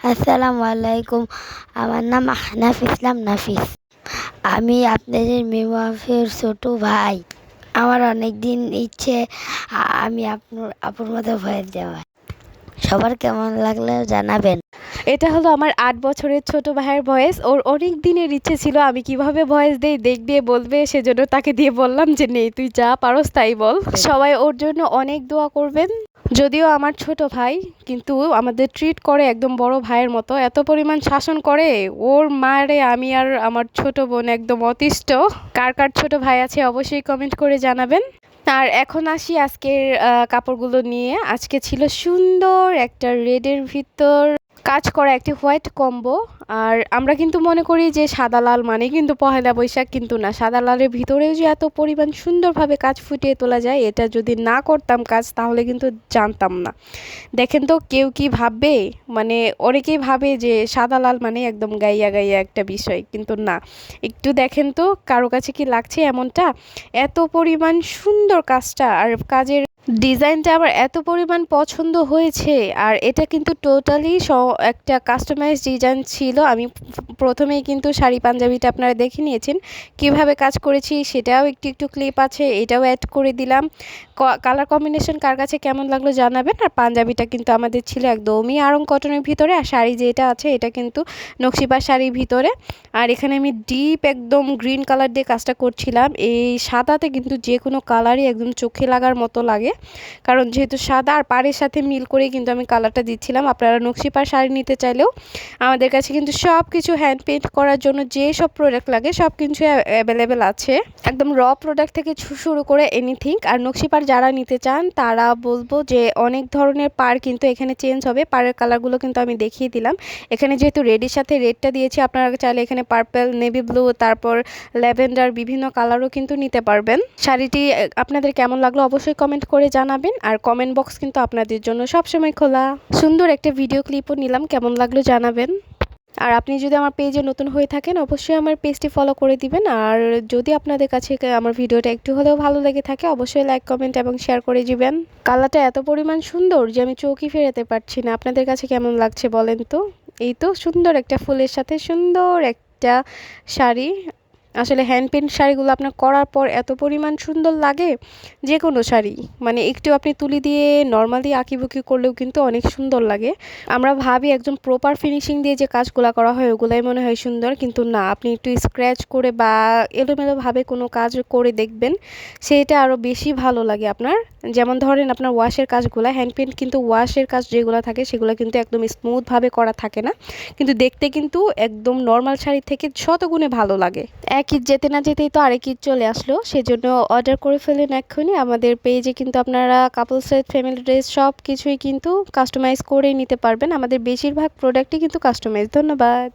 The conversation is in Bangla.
আসসালামু আলাইকুম। আমার নাম আহনাফ ইসলাম নাফিস। আমি আপনাদের মেমাফের ছোট ভাই। আমার অনেক দিন ইচ্ছে, আমি আপনার আপুর মতো ভয়ের দেওয়া সবার কেমন লাগলে জানাবেন। এটা হলো আমার আট বছরের ছোট ভাইয়ের ভয়েস ওর অনেক দিনের ইচ্ছে ছিল আমি কীভাবে ভয়েস দেই, দেখবে, বলবে, সেজন্য তাকে দিয়ে বললাম যে নেই তুই যা পারস তাই বল। সবাই ওর জন্য অনেক দোয়া করবেন। যদিও আমার ছোট ভাই কিন্তু আমাদের ট্রিট করে একদম বড় ভাইয়ের মতো। এত পরিমাণ শাসন করে, ওর মারে আমি আর আমার ছোট বোন একদম অতিষ্ঠ। কার কার ছোট ভাই আছে অবশ্যই কমেন্ট করে জানাবেন। আর এখন আসি আজকের কাপড়গুলো নিয়ে। আজকে ছিল সুন্দর একটা রেডের ভিতর কাজ করা একটি হোয়াইট কম্বো। আর আমরা কিন্তু মনে করি যে সাদা লাল মানে কিন্তু পহেলা বৈশাখ, কিন্তু না, সাদা লালের ভিতরেও যে এত পরিমাণ সুন্দরভাবে কাজ ফুটিয়ে তোলা যায়, এটা যদি না করতাম কাজ, তাহলে কিন্তু জানতাম না। দেখেন তো, কেউ কি ভাববে? মানে অনেকেই ভাবে যে সাদা লাল মানে একদম গাইয়া গাইয়া একটা বিষয়, কিন্তু না। একটু দেখেন তো, কারও কাছে কি লাগছে এমনটা? এত পরিমাণ সুন্দর কাজটা, আর কাজের ডিজাইনটা আমার এত পরিমাণ পছন্দ হয়েছে, আর এটা কিন্তু টোটালি স, একটা কাস্টমাইজ ডিজাইন ছিল। আমি প্রথমেই কিন্তু শাড়ি পাঞ্জাবিটা আপনারা দেখে নিয়েছেন। কীভাবে কাজ করেছি সেটাও একটু একটু ক্লিপ আছে, এটাও অ্যাড করে দিলাম। কালার কম্বিনেশন কার কাছে কেমন লাগল জানাবেন, আর পাঞ্জাবিটা কিন্তু আমাদের ছিল একদমই আরং কটনের ভিতরে, আর শাড়ি যেটা আছে এটা কিন্তু নকশিপা শাড়ির ভিতরে। আর এখানে আমি ডিপ একদম গ্রিন কালার দিয়ে কাজটা করছিলাম। এই সাদাতে কিন্তু যে কোনো কালারই একদম চোখে লাগার মতো লাগে। কারণ যেহেতু সাদা আর পাড়ের সাথে মিল করেই কিন্তু আমি কালারটা দিচ্ছিলাম। আপনারা নকশিপার শাড়ি নিতে চাইলেও আমাদের কাছে কিন্তু সব কিছু হ্যান্ড পেন্ট করার জন্য যে সব প্রোডাক্ট লাগে সব কিছু অ্যাভেলেবেল আছে। একদম র প্রোডাক্ট থেকে শুরু করে এনিথিং আর নকশিপার যারা নিতে চান, তারা বলব যে অনেক ধরনের পাড় কিন্তু এখানে চেঞ্জ হবে। পাড়ের কালারগুলো কিন্তু আমি দেখিয়ে দিলাম। এখানে যেহেতু রেডের সাথে রেডটা দিয়েছি, আপনারা চাইলে এখানে পার্পেল নেভি ব্লু তারপর ল্যাভেন্ডার বিভিন্ন কালারও কিন্তু নিতে পারবেন। শাড়িটি আপনাদের কেমন লাগল অবশ্যই কমেন্ট করে জানাবেন আর কমেন্ট বক্স কিন্তু আপনাদের জন্য সবসময় খোলা। সুন্দর একটা ভিডিও ক্লিপও নিলাম, কেমন লাগল জানাবেন। আর আপনি যদি আমার পেজে নতুন হয়ে থাকেন, অবশ্যই আমার পেজটি ফলো করে দিবেন। আর যদি আপনাদের কাছে আমার ভিডিওটা একটু হলেও ভালো লেগে থাকে, অবশ্যই লাইক কমেন্ট এবং শেয়ার করে দিবেন। কালারটা এত পরিমাণ সুন্দর যে আমি চৌকি ফেরাতে পারছি না। আপনাদের কাছে কেমন লাগছে বলেন তো? এই তো সুন্দর একটা ফুলের সাথে সুন্দর একটা শাড়ি। আসলে হ্যান্ড পেন্ট শাড়িগুলো আপনার করার পর এত পরিমাণ সুন্দর লাগে যে কোনো শাড়ি। মানে একটু আপনি তুলি দিয়ে নর্মালি আঁকিবুকি করলেও কিন্তু অনেক সুন্দর লাগে। আমরা ভাবি একদম প্রপার ফিনিশিং দিয়ে যে কাজগুলো করা হয় ওগুলাই মনে হয় সুন্দর, কিন্তু না, আপনি একটু স্ক্র্যাচ করে বা এলোমেলোভাবে কোনো কাজ করে দেখবেন, সেটা আরও বেশি ভালো লাগে আপনার। যেমন ধরেন আপনার ওয়াশের কাজগুলো হ্যান্ড পেন্ট কিন্তু ওয়াশের কাজ যেগুলো থাকে সেগুলো কিন্তু একদম স্মুথভাবে করা থাকে না। কিন্তু দেখতে কিন্তু একদম নর্মাল শাড়ি থেকে শতগুণে ভালো লাগে। এক ঈদ যেতে না যেতেই তো আরেক ঈদ চলে আসলো। সেজন্য অর্ডার করে ফেলেন এক্ষুনি। আমাদের পেজে কিন্তু আপনারা কাপল সেট ফ্যামিলি ড্রেস সব কিছুই কিন্তু কাস্টমাইজ করে নিতে পারবেন। আমাদের বেশিরভাগ প্রোডাক্টই কিন্তু কাস্টমাইজ ধন্যবাদ।